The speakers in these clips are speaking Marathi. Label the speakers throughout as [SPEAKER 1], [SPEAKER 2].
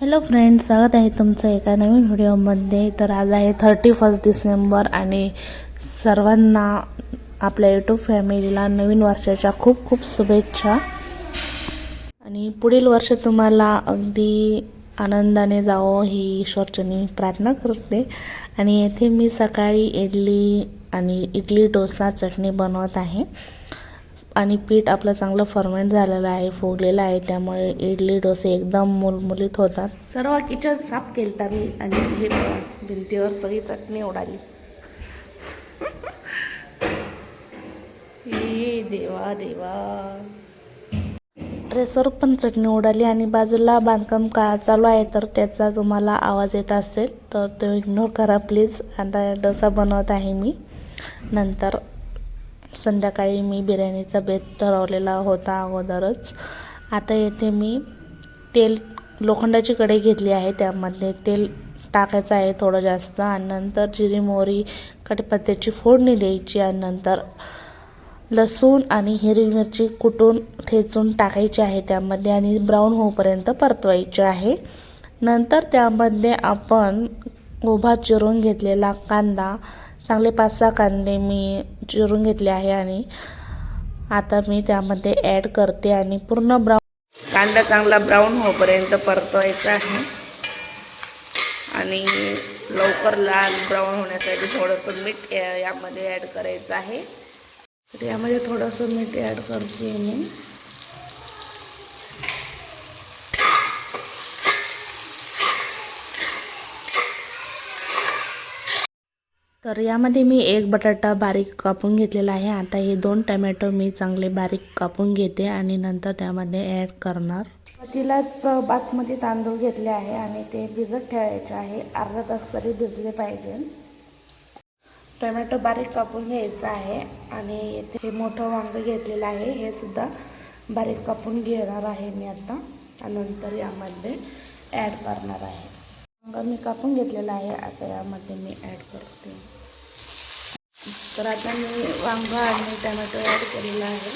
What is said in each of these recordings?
[SPEAKER 1] हॅलो फ्रेंड्स स्वागत आहे तुमचं एका नवीन व्हिडिओमध्ये. तर आज आहे थर्टी फर्स्ट डिसेंबर आणि सर्वांना आपल्या यूट्यूब फॅमिलीला नवीन वर्षाच्या खूप खूप शुभेच्छा. आणि पुढील वर्ष तुम्हाला अगदी आनंदाने जावं ही ईश्वरचनी प्रार्थना करते. आणि येथे मी सकाळी इडली आणि इडली डोसा चटणी बनवत आहे. आणि पीठ आपलं चांगलं फर्मेंट झालेलं आहे फुगलेलं आहे त्यामुळे इडली डोसे एकदम मुलमुलीत होतात. सर्व किचन साफ केलता मी आणि हे भिंतीवर सगळी चटणी उडाली. देवा देवा. ड्रेसवर पण चटणी उडाली आणि बाजूला बांधकाम का चालू आहे तर त्याचा तुम्हाला आवाज येत असेल तर तो इग्नोर करा प्लीज आता डोसा बनवत आहे मी. नंतर संध्याकाळी मी बिर्याणीचा बेत ठरवलेला होता अगोदरच. आता येथे मी तेल लोखंडाची कढई घेतली आहे त्यामध्ये तेल टाकायचं आहे थोडं जास्त आणि नंतर जिरी मोहरी कढीपत्त्याची फोडणी द्यायची आणि नंतर लसूण आणि हिरवी मिरची कुटून ठेचून टाकायची आहे त्यामध्ये आणि ब्राऊन होऊपर्यंत परतवायची आहे. नंतर त्यामध्ये आपण उभा चिरून घेतलेला कांदा चांगले पाच सहा कांदे मी चिरून घेतले आहे आणि आता मी त्यामध्ये ॲड करते आणि पूर्ण ब्राऊन कांदा चांगला ब्राऊन होईपर्यंत परतवायचा आहे. आणि लवकर लाल ब्राऊन होण्यासाठी थोडंसं मीठ यामध्ये ॲड करायचं आहे. तर यामध्ये थोडंसं मीठ ॲड करते मी. तर यामध्ये मी एक बटाटा बारीक कापून घेतलेला आहे. आता हे दोन टमॅटो मी चांगले बारीक कापून घेते आणि नंतर त्यामध्ये ॲड करणार. तिलाच बासमती तांदूळ घेतले आहे आणि ते भिजत ठेवायचे आहे. अर्धा तास तरी भिजले पाहिजे. टोमॅटो बारीक कापून घ्यायचं आहे आणि येथे मोठं वांगं घेतलेलं आहे. हे सुद्धा बारीक कापून घेणार आहे मी आता नंतर यामध्ये ॲड करणार आहे. वांगा मी कापून घेतलेला आहे. आता यामध्ये मी ॲड करते. तर आता मी वांग आणि टमॅटो ॲड केलेलं आहे.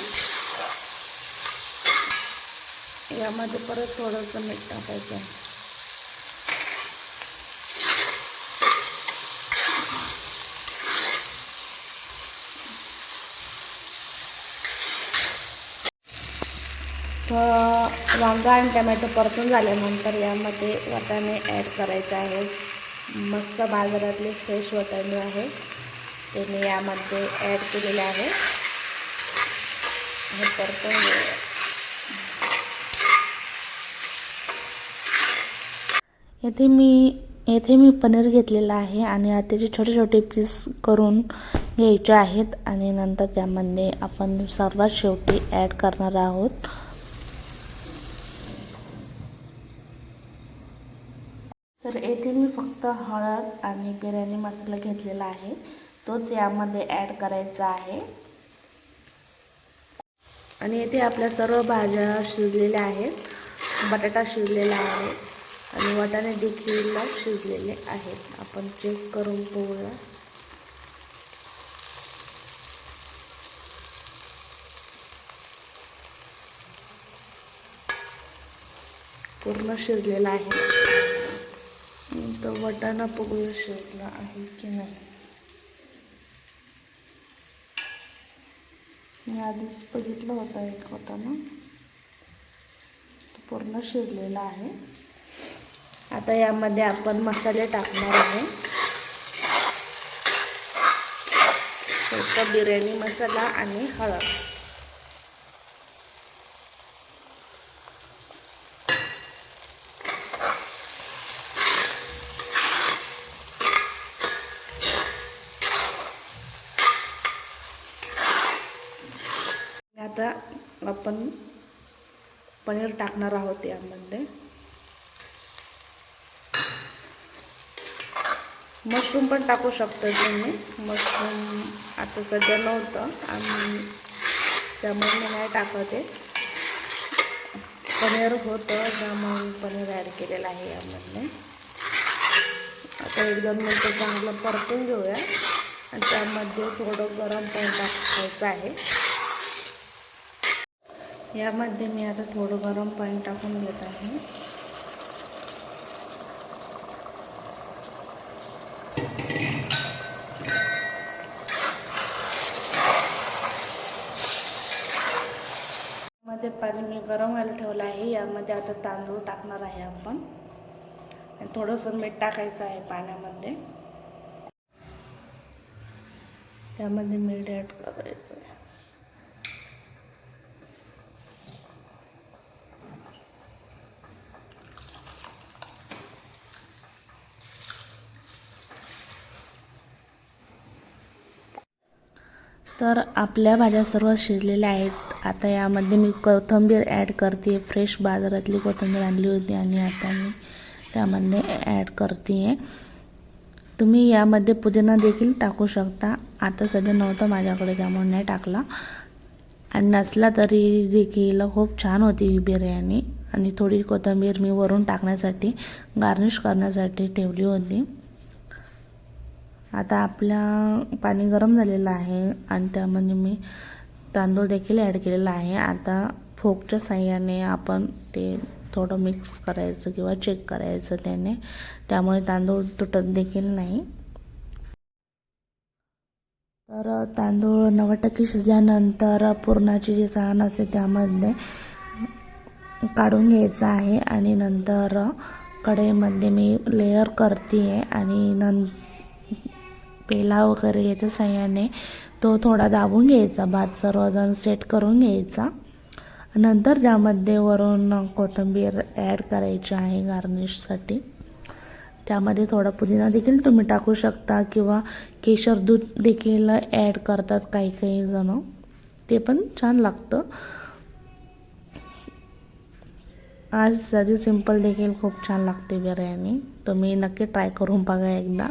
[SPEAKER 1] यामध्ये परत थोडंसं मीठ टाकायचं आहे. वांगा आणि टमॅटो परतून झाल्यानंतर यामध्ये वाटाणे ॲड करायचे आहे. मस्त बाजारातले फ्रेश वाटाणे आहे. ते मी यामध्ये ॲड केलेलं आहे. हे परतून येथे मी येथे मी पनीर घेतलेलं आहे आणि त्याचे छोटे छोटे पीस करून घ्यायचे आहेत आणि नंतर त्यामध्ये आपण सर्वात शेवटी ॲड करणार आहोत. तर येथे मी फक्त हळद आणि बिर्याणी मसाला घेतलेला आहे. तोच यामध्ये ॲड करायचा आहे. आणि इथे आपल्या सर्व भाज्या शिजलेल्या आहेत. बटाटा शिजलेला आहे. आणि वाटाणे देखील शिजलेले आहेत. आपण चेक करून पोहूया पूर्ण शिजलेला आहे. तर वटाणा बघूया शिजला आहे की नाही? मी आधीच बघितलं होतं एक वाटाणा तो पूर्ण शिजलेला आहे. आता यामध्ये आपण मसाले टाकणार आहे. बिर्याणी मसाला आणि हळद आता आपण पनीर टाकणार आहोत यामध्ये. मशरूम पण टाकू शकता तुम्ही. मशरूम आता सध्या नव्हतं आणि त्यामुळे मी नाही टाकत आहे. पनीर होतं त्यामुळे पनीर ॲड केलेलं आहे यामधले आता एक दोन मिनटं चांगलं परतून घेऊया. आणि त्यामध्ये थोडं गरम पाणी टाकायचं आहे. यामध्ये मी आता थोडं गरम पाणी टाकून घेत आहे. यामध्ये पाणी मी गरम व्हायला ठेवलं आहे. यामध्ये आता तांदूळ टाकणार आहे आपण. आणि थोडंसं मीठ टाकायचं आहे पाण्यामध्ये. त्यामध्ये मीठ ॲड करायचं आहे. तर आपल्या भाज्या सर्व शिजलेल्या आहेत. आता यामध्ये मी कोथिंबीर ॲड करते. फ्रेश बाजारातली कोथिंबीर आणली होती आणि आता मी त्यामध्ये ॲड करते आहे तुम्ही यामध्ये पुदिना देखील टाकू शकता. आता सध्या नव्हतं माझ्याकडे त्यामुळे नाही टाकला. आणि नसला तरी देखील खूप छान होती ही बिर्याणी. आणि थोडी कोथिंबीर मी वरून टाकण्यासाठी गार्निश करण्यासाठी ठेवली होती. आता आपला पाणी गरम झालेलं आहे आणि त्यामध्ये म्हणजे मी तांदूळ देखील ॲड केलेला आहे. आता फोकच्या साह्याने आपण ते थोडं मिक्स करायचं किंवा चेक करायचं त्याने. त्यामुळे तांदूळ तुटत देखील नाही. तर तांदूळ नव्वद टक्के शिजल्यानंतर पुरणाची जी चाळण असते त्यामध्ये काढून घ्यायचं आहे आणि नंतर कढईमध्ये मी लेअर करते आहे आणि नंतर पेला वगैरे याच्या सहाय्याने तो थोडा दाबून घ्यायचा भात सर्वजण सेट करून घ्यायचा. नंतर त्यामध्ये वरून कोथिंबीर ॲड करायची आहे गार्निशसाठी त्यामध्ये थोडा पुदिना देखील तुम्ही टाकू शकता किंवा केशर दूध देखील ॲड करतात काही काही जण. ते पण छान लागतं. आज साधी सिंपल देखील खूप छान लागते बिर्याणी. तुम्ही नक्की ट्राय करून बघा एकदा.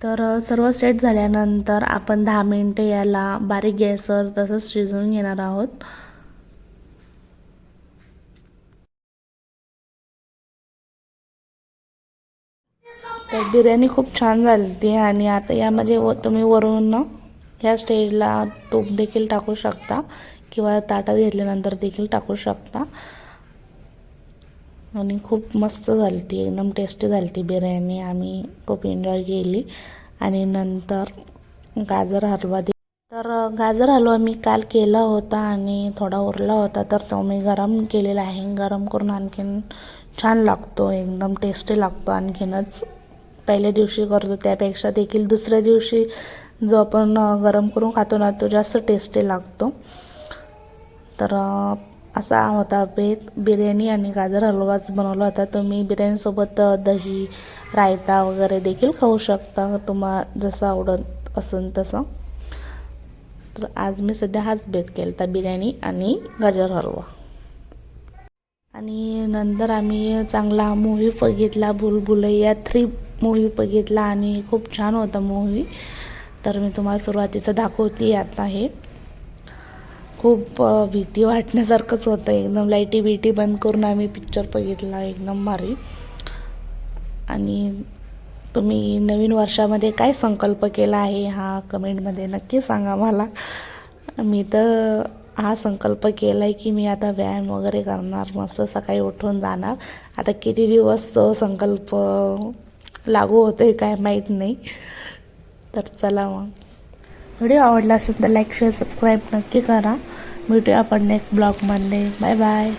[SPEAKER 1] तर सर्व सेट झाल्यानंतर आपण दहा मिनटे याला बारीक गॅसवर तसंच शिजवून घेणार आहोत. तर बिर्याणी खूप छान झाली ती आणि आता यामध्ये व तुम्ही वरून ह्या स्टेजला तूप देखील टाकू शकता किंवा ताटात घेतल्यानंतर देखील टाकू शकता. आणि खूप मस्त झाली ती. एकदम टेस्टी झाली ती बिर्याणी. आम्ही खूप एन्जॉय केली. आणि नंतर गाजर हलवा दे तर गाजर हलवा मी काल केला होता आणि थोडा उरला होता. तर तो मी गरम केलेला आहे. गरम करून आणखीन छान लागतो. एकदम टेस्टी लागतो. आणखीनच पहिल्या दिवशी करतो. त्यापेक्षा देखील दुसऱ्या दिवशी जो आपण गरम करून खातो ना तो जास्त टेस्टी लागतो. तर असा होता. बेत बिर्याणी आणि गाजर हलवाच बनवला होता. तुम्ही बिर्याणीसोबत दही रायता वगैरे देखील खाऊ शकता. तुम्हा जसं आवडत असेल तसं. तर आज मी सध्या हाच बेत केला होता बिर्याणी आणि गाजर हलवा. आणि नंतर आम्ही चांगला मूवी बघितला भुलभुलैया थ्री मूवी बघितला आणि खूप छान होता मूवी तर मी तुम्हाला सुरुवातीचं दाखवते आता हे. खूप भीती वाटण्यासारखंच होतं. एकदम लाईटी बिटी बंद करून आम्ही पिक्चर बघितला एकदम भारी. आणि तुम्ही नवीन वर्षामध्ये काय संकल्प केला आहे हा कमेंटमध्ये नक्की सांगा मला. मी तर हा संकल्प केला आहे की मी आता व्यायाम वगैरे करणार मस्त सकाळी उठून जाणार. आता किती दिवस तो संकल्प लागू होतो आहे काय माहीत नाही. तर चला मग. व्हिडिओ आवडला असेल तर लाईक शेअर सबस्क्राईब नक्की करा. भेटूया आपण नेक्स्ट ब्लॉगमध्ये. Bye bye